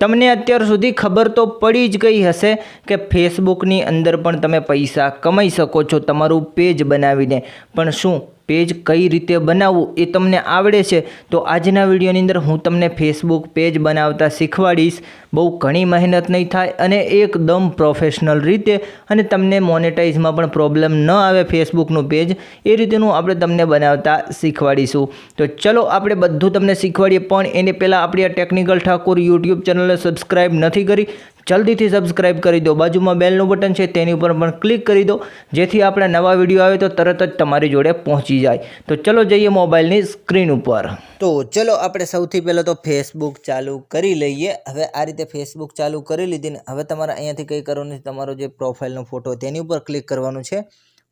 તમને અત્યાર સુધી ખબર તો પડી જ ગઈ હશે કે ફેસબુકની અંદર પણ તમે પૈસા કમાઈ શકો છો તમારું પેજ બનાવીને. પણ શું પેજ કઈ રીતે બનાવવું એ તમને આવડે છે? તો આજના વિડીયોની અંદર હું તમને ફેસબુક પેજ બનાવતા શીખવાડીશ. બહુ ઘણી મહેનત નહીં થાય અને એકદમ પ્રોફેશનલ રીતે અને તમને મોનેટાઇઝમાં પણ પ્રોબ્લેમ ન આવે ફેસબુકનું પેજ એ રીતેનું આપણે તમને બનાવતા શીખવાડીશું. તો ચલો આપણે બધું તમને શીખવાડીએ, પણ એને પહેલાં આપણી આ ટેકનિકલ ઠાકોર યુટ્યુબ ચેનલને સબસ્ક્રાઈબ નથી કરી, જલ્દીથી સબસ્ક્રાઇબ કરી દો. બાજુમાં બેલનું બટન છે, તેની ઉપર પણ ક્લિક કરી દો. જેથી આપણે નવા વીડિયો આવે તો તરત જ તમારી જોડે પહોંચી જાય. તો ચલો જઈએ મોબાઈલની સ્ક્રીન ઉપર. તો ચલો આપણે સૌથી પહેલાં તો ફેસબુક ચાલુ કરી લઈએ. હવે આ રીતે ફેસબુક ચાલુ કરી લીધી ને હવે તમારે અહીંયાથી કંઈ કરવાનું છે તમારો જે પ્રોફાઇલનો ફોટો તેની ઉપર ક્લિક કરવાનું છે.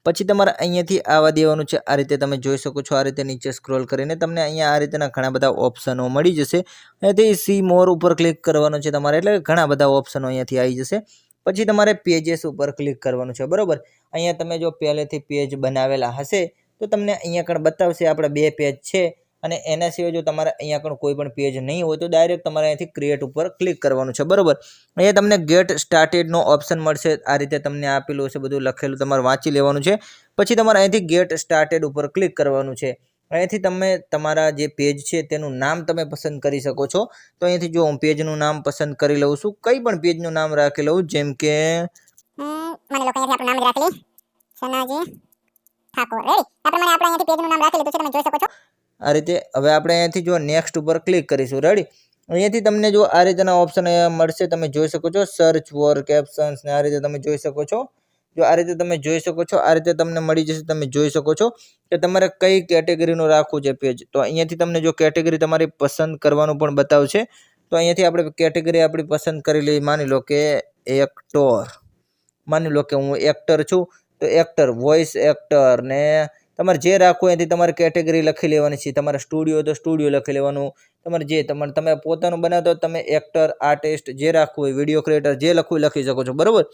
પછી તમારે અહીંયાથી આવવા દેવાનું છે. આ રીતે તમે જોઈ શકો છો આ રીતે નીચે સ્ક્રોલ કરીને તમને અહીંયા આ રીતના ઘણા બધા ઓપ્શનો મળી જશે. અહીંયાથી સી મોર ઉપર ક્લિક કરવાનું છે તમારે. એટલે ઘણા બધા ઓપ્શનો અહીંયાથી આવી જશે. પછી તમારે પેજેસ ઉપર ક્લિક કરવાનું છે. બરાબર? અહીંયા તમે જો પહેલેથી પેજ બનાવેલા હશે તો તમને અહીંયા આગળ બતાવશે. આપણે બે પેજ છે. અને એના સિવાય જો તમારે અહીંયા આગળ કોઈ પણ પેજ નહીં હોય તો ડાયરેક્ટ તમારે અહીંયાથી ક્રિએટ ઉપર ક્લિક કરવાનું છે, બરાબર? અહીંયા તમને ગેટ સ્ટાર્ટેડનો ઓપ્શન મળશે, આ રીતે તમને આપેલું હશે, બધું લખેલું તમારે વાંચી લેવાનું છે. પછી તમારે અહીંથી ગેટ સ્ટાર્ટેડ ઉપર ક્લિક કરવાનું છે. અહીંયાથી તમે તમારા જે પેજ છે તેનું નામ તમે પસંદ કરી શકો છો. તો અહીંયાથી જો હું પેજનું નામ પસંદ કરી લઉં છું, કંઈ પણ પેજનું નામ રાખી લઉં, જેમ કે નામ રાખી સનાજી ઠાકોર. રેડી આપણે આપણે અહીંયાથી પેજનું નામ રાખી લીધું છે, તમે જોઈ શકો છો. આ રીતે હવે આપણે અહીંયાથી જો નેક્સ્ટ ઉપર ક્લિક કરીશું. રેડી અહીંયાથી તમને જો આ રીતના ઓપ્શન મળશે, તમે જોઈ શકો છો સર્ચ વોર કેપ્શન્સ ને આ રીતે તમે જોઈ શકો છો. જો આ રીતે તમે જોઈ શકો છો, આ રીતે તમને મળી જશે, તમે જોઈ શકો છો કે તમારે કઈ કેટેગરીનું રાખવું છે પેજ તો અહીંયાથી તમને જો કેટેગરી તમારી પસંદ કરવાનું પણ બતાવશે. તો અહીંયાથી આપણે કેટેગરી આપણી પસંદ કરી લઈએ. માની લો કે એક્ટર માની લો કે હું એક્ટર છું. તો એક્ટર વોઇસ એક્ટર ને તમારે જે રાખવું એથી તમારે કેટેગરી લખી લેવાની છે. તમારે સ્ટુડિયો તો સ્ટુડિયો લખી લેવાનું. તમારે જે તમારે, તમે પોતાનું બનાવતો તમે એક્ટર આર્ટિસ્ટ જે રાખવું હોય વીડિયો ક્રિએટર જે લખવું લખી શકો છો. બરાબર?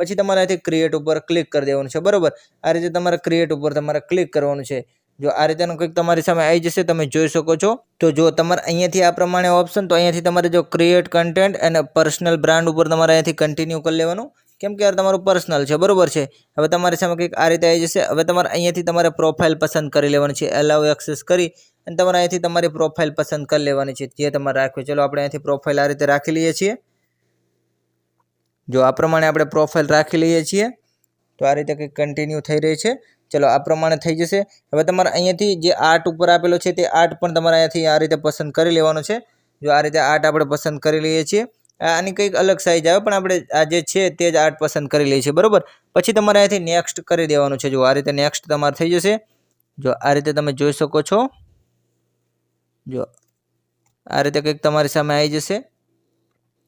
પછી તમારે અહીંથી ક્રિએટ ઉપર ક્લિક કરી દેવાનું છે. બરાબર? આ રીતે તમારે ક્રિએટ ઉપર તમારે ક્લિક કરવાનું છે. જો આ રીતેનું કંઈક તમારી સામે આવી જશે, તમે જોઈ શકો છો. તો જો તમારે અહીંયાથી આ પ્રમાણે ઓપ્શન તો અહીંયાથી તમારે જો ક્રિએટ કન્ટેન્ટ અને પર્સનલ બ્રાન્ડ ઉપર તમારે અહીંયાથી કન્ટિન્યુ કરી લેવાનું. કેમ કે યાર તમારું પર્સનલ છે, બરોબર છે? હવે તમારી સામે કંઈક આ રીતે આવી જશે. હવે તમારે અહીંયાથી તમારે પ્રોફાઇલ પસંદ કરી લેવાની છે એલાવ એક્સેસ કરી, અને તમારે અહીંયાથી તમારી પ્રોફાઇલ પસંદ કરી લેવાની છે, જે તમારે રાખવી ચલો, આપણે અહીંયાથી પ્રોફાઇલ આ રીતે રાખી લઈએ છીએ. જો આ પ્રમાણે આપણે પ્રોફાઇલ રાખી લઈએ છીએ, તો આ રીતે કંઈક કન્ટિન્યુ થઈ રહી છે. ચલો, આ પ્રમાણે થઈ જશે. હવે તમારે અહીંયાથી જે આર્ટ ઉપર આપેલો છે, તે આર્ટ પણ તમારે અહીંયાથી આ રીતે પસંદ કરી લેવાનો છે. જો આ રીતે આર્ટ આપણે પસંદ કરી લઈએ છીએ આની કંઈક અલગ સાઇઝ આવે, પણ આપણે આ જે છે તે જ આર્ટ પસંદ કરી લઈએ છીએ, બરાબર? પછી તમારે અહીંયાથી નેક્સ્ટ કરી દેવાનું છે. જો આ રીતે નેક્સ્ટ તમારે થઈ જશે, જો આ રીતે તમે જોઈ શકો છો, જો આ રીતે કંઈક તમારી સામે આવી જશે.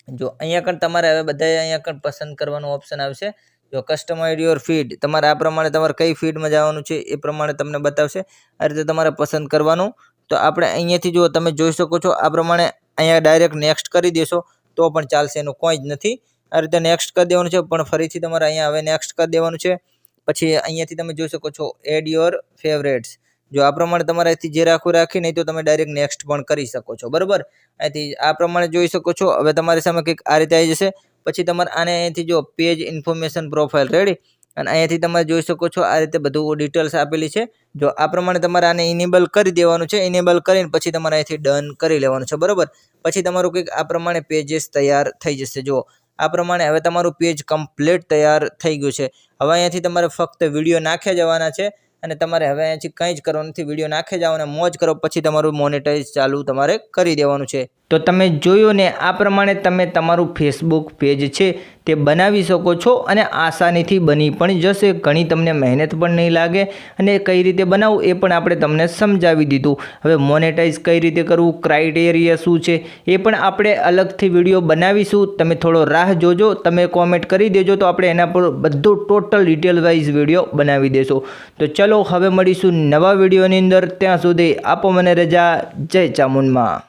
જો અહીંયા પણ તમારે હવે બધા અહીંયા પણ પસંદ કરવાનું ઓપ્શન આવશે. જો કસ્ટમાઇડ યોર ફીડ તમારે આ પ્રમાણે તમારે કઈ ફીડમાં જવાનું છે એ પ્રમાણે તમને બતાવશે. આ રીતે તમારે પસંદ કરવાનું. તો આપણે અહીંયાથી જો તમે જોઈ શકો છો, આ પ્રમાણે અહીંયા ડાયરેક્ટ નેક્સ્ટ કરી દેશો. તો પણ ચાલશે એનું કોઈ જ નથી. આ રીતે નેક્સ્ટ કરી દેવાનું છે, પણ ફરીથી તમારે અહીંયા હવે નેક્સ્ટ કરી દેવાનું છે. પછી અહીંયાથી તમે જોઈ શકો છો એડ યોર ફેવરેટ્સ જો આ પ્રમાણે તમારે અહીંથી જે રાખવું રાખી, નહીં તો તમે ડાયરેક્ટ નેક્સ્ટ પણ કરી શકો છો, બરાબર? અહીંથી આ પ્રમાણે જોઈ શકો છો. હવે તમારી સામે કંઈક આ રીતે આવી જશે. પછી તમારે આને અહીંયાથી જો પેજ ઇન્ફોર્મેશન પ્રોફાઇલ રેડી અને અહીંયાથી તમે જોઈ શકો છો આ રીતે બધું ડિટેલ્સ આપેલી છે. જો આ પ્રમાણે તમારે આને ઇનેબલ કરી દેવાનું છે ઇનેબલ કરીને પછી તમારે અહીંયાથી ડન કરી લેવાનું છે, બરાબર? પછી તમારું કંઈક આ પ્રમાણે પેજીસ તૈયાર થઈ જશે. જો આ પ્રમાણે હવે તમારું પેજ કમ્પ્લીટ તૈયાર થઈ ગયું છે. હવે અહીંયાથી તમારે ફક્ત વીડિયો નાખ્યા જવાના છે અને તમારે હવે અહીંયાથી કંઈ જ કરવાનું નથી. વીડિયો નાખે જાઓ અને મોજ કરો, પછી તમારું મોનેટાઈઝ ચાલુ તમારે કરી દેવાનું છે. તો તમે જોયું ને આ પ્રમાણે તમે તમારું ફેસબુક પેજ છે તે બનાવી શકો છો અને આસાનીથી બની પણ જશે. ઘણી તમને મહેનત પણ નહીં લાગે અને કઈ રીતે બનાવવું એ પણ આપણે તમને સમજાવી દીધું. હવે મોનેટાઈઝ કઈ રીતે કરવું ક્રાઇટેરિયા શું છે એ પણ આપણે અલગથી વીડિયો બનાવીશું. તમે થોડો રાહ જોજો, તમે કોમેન્ટ કરી દેજો તો આપણે એના પર બધું ટોટલ ડિટેલ વાઇઝ વીડિયો બનાવી દેશું. તો ચલો હવે મળીશું નવા વિડીયોની અંદર. ત્યાં સુધી આપો મને રજા. જય ચામુંડમાં.